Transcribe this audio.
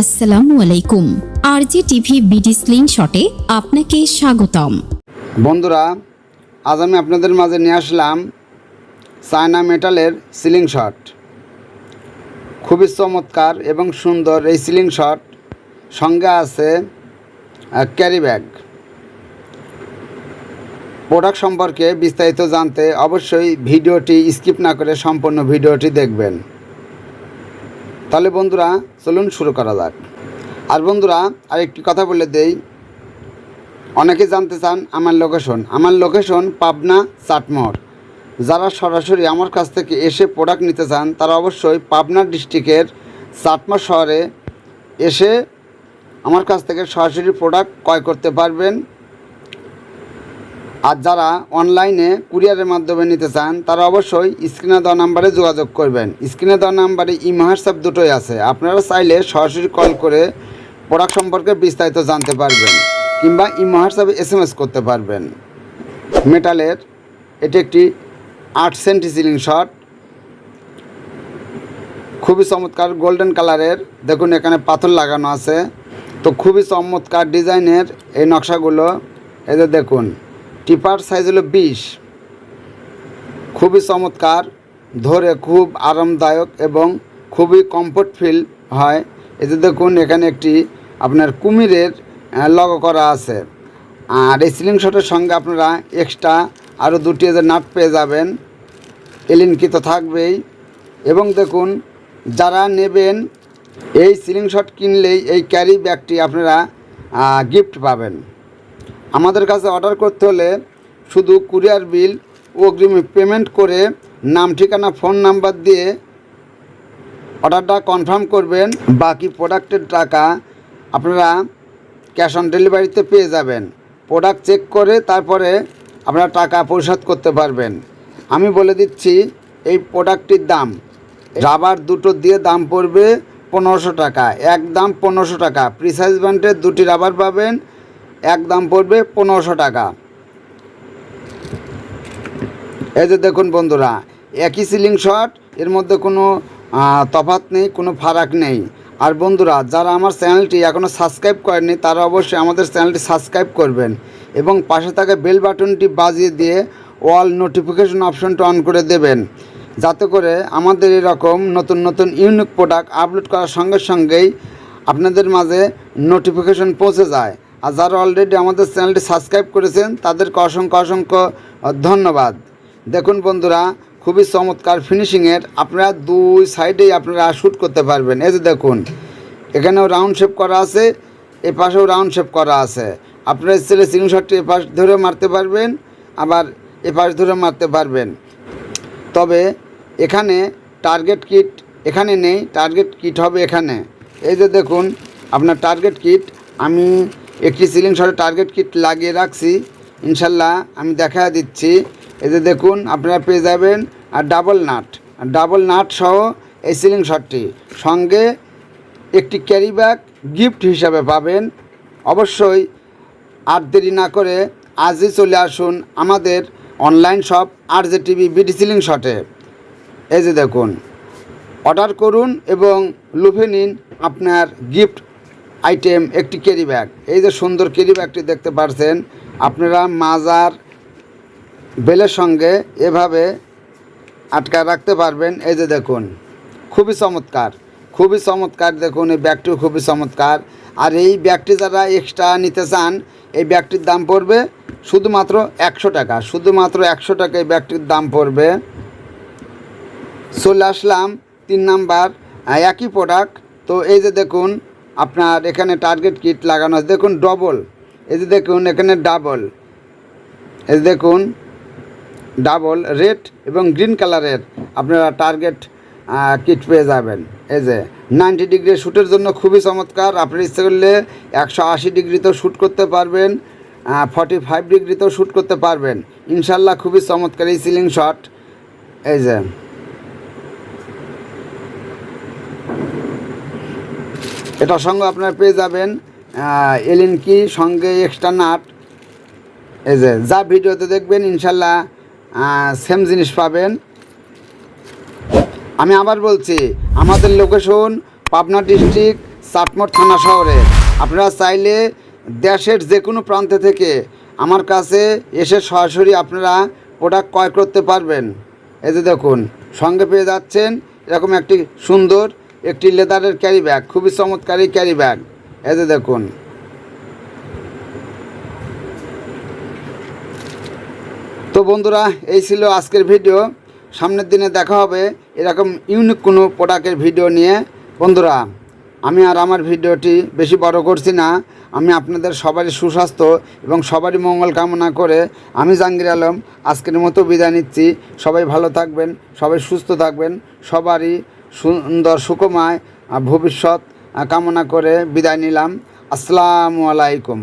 আসসালামু আলাইকুম। আরজি TV BD sling শটে আপনাকে স্বাগতম। বন্ধুরা, আজ আমি আপনাদের মাঝে নিয়ে আসলাম চায়না মেটালের সিলিং শট। খুবই চমৎকার এবং সুন্দর এই সিলিং শট। সঙ্গে আছে ক্যারি ব্যাগ। প্রোডাক্ট সম্পর্কে বিস্তারিত জানতে অবশ্যই ভিডিওটি স্কিপ না করে সম্পূর্ণ ভিডিওটি দেখবেন। তাহলে বন্ধুরা, চলুন শুরু করা যাক। আর বন্ধুরা আর একটি কথা বলে দেই। অনেকে জানতে চান আমার লোকেশন আমার লোকেশন পাবনা চাটমোহর যারা সরাসরি আমার কাছ থেকে এসে প্রোডাক্ট নিতে চান, তারা অবশ্যই পাবনা ডিস্ট্রিক্টের চাটমোহর শহরে এসে আমার কাছ থেকে সরাসরি প্রোডাক্ট ক্রয় করতে পারবেন। আর যারা অনলাইনে কুরিয়ারের মাধ্যমে নিতে চান, তারা অবশ্যই স্ক্রিনে দেওয়া নাম্বারে যোগাযোগ করবেন। স্ক্রিনে দেওয়া নাম্বারে ইমো হোয়াটসঅ্যাপ দুটোই আছে। আপনারা চাইলে সরাসরি কল করে প্রোডাক্ট সম্পর্কে বিস্তারিত জানতে পারবেন কিংবা ইমো হোয়াটসঅ্যাপে এস এম এস করতে পারবেন। মেটালের এটি একটি আট সেন্টি সিলিং শট। খুবই চমৎকার গোল্ডেন কালারের। দেখুন, এখানে পাথর লাগানো আছে। তো খুবই চমৎকার ডিজাইনের এই নকশাগুলো। এদের দেখুন টিপার সাইজ হলো বিশ। খুবই চমৎকার, ধরে খুব আরামদায়ক এবং খুবই কমফোর্ট ফিল হয়। এতে দেখুন, এখানে একটি আপনার কুমিরের লগো করা আছে। আর এই সিলিং শটের সঙ্গে আপনারা এক্সট্রা আরও দুটি যে নাট পেয়ে যাবেন। এলিনকি তো থাকবেই। এবং দেখুন, যারা নেবেন, এই সিলিং শট কিনলেই এই ক্যারি ব্যাগটি আপনারা গিফট পাবেন। আমাদের কাছে অর্ডার করতে হলে শুধু কুরিয়ার বিল অগ্রিম পেমেন্ট করে নাম, ঠিকানা ফোন নাম্বার দিয়ে অর্ডারটা কনফার্ম করবেন। বাকি প্রোডাক্টের টাকা আপনারা ক্যাশ অন ডেলিভারিতে পেয়ে যাবেন। প্রোডাক্ট চেক করে তারপরে আপনারা টাকা পরিশোধ করতে পারবেন। আমি বলে দিচ্ছি, এই প্রোডাক্টটির দাম রাবার দুটো দিয়ে দাম পড়বে পনেরোশো টাকা। এক দাম পনেরোশো টাকা। প্রিসাইজ ব্যান্ডের দুটি রাবার পাবেন এক দাম পড়বে পনেরোশো টাকা। এই যে দেখুন বন্ধুরা, একই সিলিং শট এর মধ্যে কোনো তফাৎ নেই, কোনো ফারাক নেই। আর বন্ধুরা, যারা আমার চ্যানেলটি এখনও সাবস্ক্রাইব করেনি তারা অবশ্যই আমাদের চ্যানেলটি সাবস্ক্রাইব করবেন এবং পাশে থাকা বেল বাটনটি বাজিয়ে দিয়ে অল নোটিফিকেশন অপশনটা অন করে দেবেন। যাতে করে আমাদের এরকম নতুন নতুন ইউনিক প্রোডাক্ট আপলোড করার সঙ্গে সঙ্গেই আপনাদের মাঝে নোটিফিকেশন পৌঁছে যায়। আর যারা অলরেডি আমাদের চ্যানেলটি সাবস্ক্রাইব করেছেন, তাদেরকে অসংখ্য অসংখ্য ধন্যবাদ। দেখুন বন্ধুরা, খুবই চমৎকার ফিনিশিংয়ের আপনারা দুই সাইডেই আপনারা শ্যুট করতে পারবেন। এই যে দেখুন, এখানেও রাউন্ড শেপ করা আছে এ পাশেও রাউন্ড শেপ করা আছে। আপনারা ছেলে সিলিং শটটি এ পাশ ধরে মারতে পারবেন, আবার এ পাশ ধরে মারতে পারবেন। তবে এখানে টার্গেট কিট এখানে নেই টার্গেট কিট হবে এখানে। এই যে দেখুন, আপনার টার্গেট কিট আমি একটি সিলিং শটে টার্গেট কিট লাগিয়ে রাখছি। ইনশাল্লাহ আমি দেখা দিচ্ছি। যে দেখুন, আপনারা পেয়ে যাবেন আর ডাবল নাট ডাবল নাট সহ এই সিলিং শটটি সঙ্গে একটি ক্যারি ব্যাগ গিফট হিসাবে পাবেন। অবশ্যই আর দেরি না করে আজই চলে আসুন আমাদের online shop R J TV BD ceiling শটে এই যে দেখুন অর্ডার করুন এবং লুফে নিন আপনার গিফট আইটেম, একটি ক্যারি ব্যাগ এই যে সুন্দর ক্যারি ব্যাগটি দেখতে পাচ্ছেন আপনারা মাজার বেলের সঙ্গে এভাবে আটকা রাখতে পারবেন। এই যে দেখুন, খুবই চমৎকার খুবই চমৎকার দেখুন, এই ব্যাগটিও খুবই চমৎকার। আর এই ব্যাগটি যারা এক্সট্রা নিতে চান, এই ব্যাগটির দাম পড়বে শুধুমাত্র একশো টাকা। শুধুমাত্র একশো টাকা এই ব্যাগটির দাম পড়বে। চলে আসলাম তিন নাম্বার একই প্রোডাক্ট তো এই যে দেখুন আপনার এখানে টার্গেট কিট লাগানো আছে। দেখুন ডবল এই যে দেখুন, এখানে ডাবল এই যে দেখুন ডাবল রেড এবং গ্রিন কালারের আপনারা টার্গেট কিট পেয়ে যাবেন। এই যে নাইনটি ডিগ্রি শ্যুটের জন্য খুবই চমৎকার। আপনার ইচ্ছে করলে একশো আশি ডিগ্রিতেও শ্যুট করতে পারবেন ফর্টি ফাইভ ডিগ্রিতেও শ্যুট করতে পারবেন। ইনশাল্লাহ খুবই চমৎকার এই সিলিং শট এই যে এটার সঙ্গে আপনারা পেয়ে যাবেন এলিন কি সঙ্গে এক্সট্রা নাট। এই যে, যা ভিডিওতে দেখবেন, ইনশাল্লাহ সেম জিনিস পাবেন। আমি আবার বলছি, আমাদের লোকেশন পাবনা ডিস্ট্রিক্ট চাটমোট থানা শহরে। আপনারা চাইলে দেশের যে কোনো প্রান্তে থেকে আমার কাছে এসে সরাসরি আপনারা প্রোডাক্ট ক্রয় করতে পারবেন। এই যে দেখুন, সঙ্গে পেয়ে যাচ্ছেন, এরকম একটি সুন্দর একটি লেদারের ক্যারি ব্যাগ, খুবই চমৎকারী ক্যারি ব্যাগ। যে দেখুন। তো বন্ধুরা, এই ছিল আজকের ভিডিও। সামনের দিনে দেখা হবে এরকম ইউনিক কোনো প্রোডাক্টের ভিডিও নিয়ে। বন্ধুরা, আমি আর আমার ভিডিওটি বেশি বড় করছি না। আমি আপনাদের সবারই সুস্বাস্থ্য এবং সবারই মঙ্গল কামনা করে আমি জাহাঙ্গীর আলম আজকের মতো বিদায় নিচ্ছি। সবাই ভালো থাকবেন, সবাই সুস্থ থাকবেন, সবারই সুন্দর সুকমায় ভবিষ্যৎ কামনা করে বিদায় নিলাম। আসসালামু আলাইকুম।